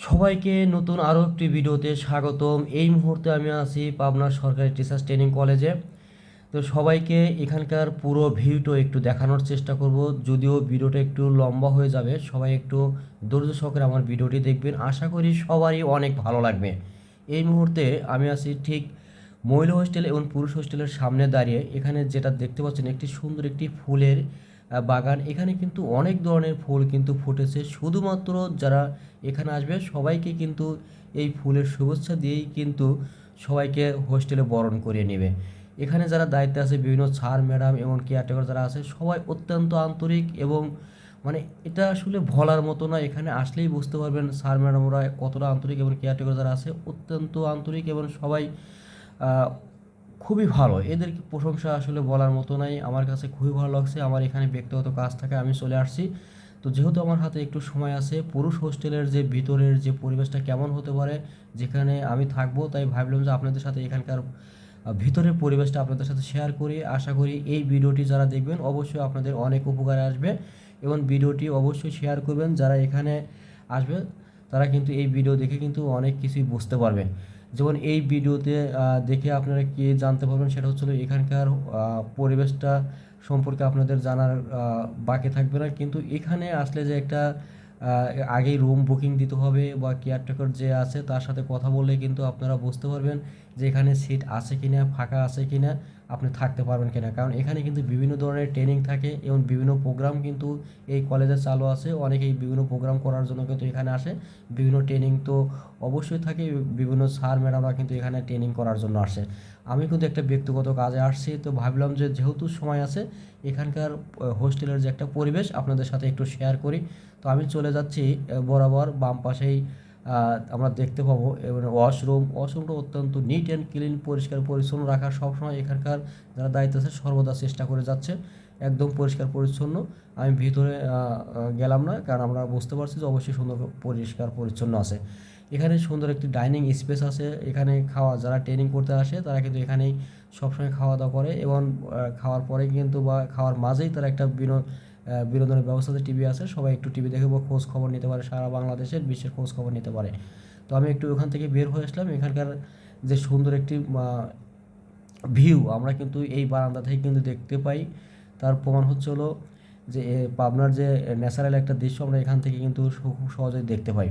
সবাইকে নতুন আরও একটি ভিডিওতে স্বাগতম। এই মুহূর্তে আমি আছি পাবনা সরকারি টিচার্স ট্রেনিং কলেজে তো সবাইকে এখানকার পুরো ভিউটা একটু দেখানোর চেষ্টা করব। যদিও ভিডিওটা একটু লম্বা হয়ে যাবে, সবাই একটু ধৈর্য সহকারে আমার ভিডিওটি দেখবেন। আশা করি সবারই অনেক ভালো লাগবে। এই মুহূর্তে আমি আছি ঠিক মহিলা হোস্টেল এবং পুরুষ হোস্টেলের সামনে দাঁড়িয়ে। এখানে যেটা দেখতে পাচ্ছেন, একটি সুন্দর একটি ফুলের বাগান। এখানে কিন্তু অনেক ধরনের ফুল কিন্তু ফুটেছে। শুধুমাত্র যারা এখানে আসবে, সবাইকে কিন্তু এই ফুলের শুভেচ্ছা দিয়েই কিন্তু সবাইকে হোস্টেলে বরণ করিয়ে নেবে। এখানে যারা দায়িত্বে আছে, বিভিন্ন স্যার, ম্যাডাম এবং কেয়ারটেকার যারা আছে, সবাই অত্যন্ত আন্তরিক এবং মানে এটা আসলে বলার মতো না। এখানে আসলেই বুঝতে পারবেন স্যার, ম্যাডামরা কতটা আন্তরিক এবং কেয়ারটেকার যারা আছে, অত্যন্ত আন্তরিক এবং সবাই খুবই ভালো। এদের প্রশংসা আসলে বলার মতো নাই। আমার কাছে খুবই ভালো লাগছে। আমার এখানে ব্যক্তিগত কাজ থাকে, আমি চলে আসছি। তো যেহেতু আমার হাতে একটু সময় আছে, পুরুষ হোস্টেলের যে ভিতরের যে পরিবেশটা কেমন হতে পারে, যেখানে আমি থাকব, তাই ভাবলাম যে আপনাদের সাথে এখানকার ভিতরের পরিবেশটা আপনাদের সাথে শেয়ার করি। আশা করি এই ভিডিওটি যারা দেখবেন, অবশ্যই আপনাদের অনেক উপকারে আসবে এবং ভিডিওটি অবশ্যই শেয়ার করবেন। যারা এখানে আসবে, তারা কিন্তু এই ভিডিও দেখে কিন্তু অনেক কিছুই বুঝতে পারবে। যেমন এই ভিডিওতে দেখে আপনারা কি জানতে পারবেন সেটা হচ্ছিল এখানকার পরিবেশটা সম্পর্কে আপনাদের জানার বাকি থাকবে না। কিন্তু এখানে আসলে যে একটা আগেই রুম বুকিং দিতে হবে বা কেয়ারটেকার যে আছে তার সাথে কথা বললে কিন্তু আপনারা বুঝতে পারবেন যে এখানে সিট আছে কিনা, ফাঁকা আছে কিনা। আপনি থাকতে পারবেন কিনা। কারণ এখানে কিন্তু বিভিন্ন ধরনের ট্রেনিং থাকে এবং বিভিন্ন প্রোগ্রাম কিন্তু এই কলেজে চালু আছে। অনেকেই বিভিন্ন প্রোগ্রাম করার জন্য কিন্তু এখানে আসে। বিভিন্ন ট্রেনিং তো অবশ্যই থাকে। বিভিন্ন স্যার ম্যাডামরা কিন্তু এখানে ট্রেনিং করার জন্য আসে। আমি কিন্তু একটা ব্যক্তিগত কাজে আসছি। তো ভাবলাম যে যেহেতু সময় আছে, এখানকার হোস্টেলের যে একটা পরিবেশ আপনাদের সাথে একটু শেয়ার করি। তো আমি চলে যাচ্ছি বরাবর বাম পাশেই আমরা দেখতে পাবো এবং ওয়াশরুম ওয়াশরুমটা অত্যন্ত নিট অ্যান্ড ক্লিন পরিষ্কার, পরিচ্ছন্ন রাখা সবসময় এখানকার যারা দায়িত্ব আছে সর্বদা চেষ্টা করে যাচ্ছে, একদম পরিষ্কার, পরিচ্ছন্ন। আমি ভিতরে গেলাম না, কারণ আমরা বুঝতে পারছি যে অবশ্যই সুন্দর পরিষ্কার, পরিচ্ছন্ন আছে। এখানে সুন্দর একটি ডাইনিং স্পেস আছে, এখানে খাওয়া, যারা ট্রেনিং করতে আসে, তারা কিন্তু এখানেই সবসময় খাওয়া দাওয়া করে এবং খাওয়ার পরে কিন্তু বা খাওয়ার মাঝেই তারা একটা বিনোদ আহ, ব্যবস্থা ব্যবস্থাতে টিভি আছে সবাই একটু টিভি দেখে খোঁজ খবর নিতে পারে সারা বাংলাদেশের বিশ্বের খোঁজ খবর নিতে পারে। তো আমি একটু ওখান থেকে বের হয়ে আসলাম এখানকার যে সুন্দর একটি ভিউ আমরা কিন্তু এই বারান্দা থেকে কিন্তু দেখতে পাই। তার প্রমাণ হচ্ছে হলো যে পাবনার যে ন্যাচারাল একটা দৃশ্য আমরা এখান থেকে কিন্তু খুব সহজেই দেখতে পাই।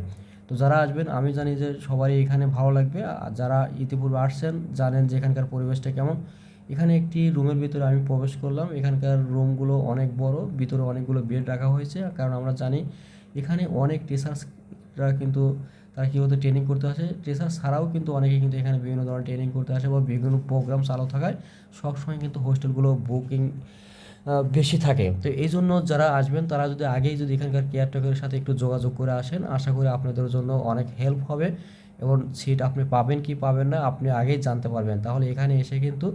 তো যারা আসবেন আমি জানি যে সবারই এখানে ভালো লাগবে। আর যারা ইতিপূর্বে আসছেন জানেন যে এখানকার পরিবেশটা কেমন। এখানে একটি রুমের ভিতরে আমি প্রবেশ করলাম। এখানকার রুমগুলো অনেক বড়, ভিতরে অনেকগুলো বেড রাখা হয়েছে। কারণ আমরা জানি এখানে অনেক টিচার্সরা কিন্তু তারা কীভাবে ট্রেনিং করতে আসে। টিচার ছাড়াও কিন্তু অনেকে কিন্তু এখানে বিভিন্ন ধরনের ট্রেনিং করতে আসে বা বিভিন্ন প্রোগ্রাম চালু থাকায়। সবসময় কিন্তু হোস্টেলগুলো বুকিং বেশি থাকে। তো এই জন্য যারা আসবেন, তারা যদি আগেই যদি এখানকার কেয়ারটেকারের সাথে একটু যোগাযোগ করে আসেন, আশা করি আপনাদের জন্য অনেক হেল্প হবে। এবং সিট আপনি পাবেন কি পাবেন না, আপনি আগেই জানতে পারবেন। তাহলে এখানে এসে কিন্তু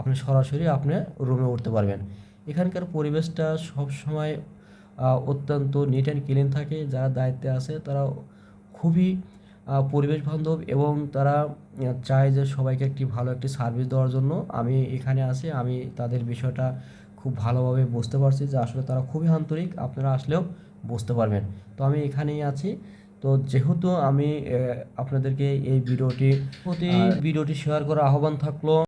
আপনি সরাসরি আপনি রুমে উঠতে পারবেন। এখানকার পরিবেশটা সবসময় অত্যন্ত নিট অ্যান্ড ক্লিন থাকে। যারা দায়িত্বে আছে তারা খুবই পরিবেশ বান্ধব এবং তারা চায় যে সবাইকে একটি ভালো একটি সার্ভিস দেওয়ার জন্য। আমি এখানে আছি আমি তাদের বিষয়টা খুব ভালোভাবে বুঝতে পারছি যে আসলে তারা খুবই আন্তরিক আপনারা আসলেও বুঝতে পারবেন। তো আমি এখানেই আছি। তো যেহেতু আমি আপনাদেরকে এই ভিডিওটি প্রতি ভিডিওটি শেয়ার করার আহ্বান থাকল।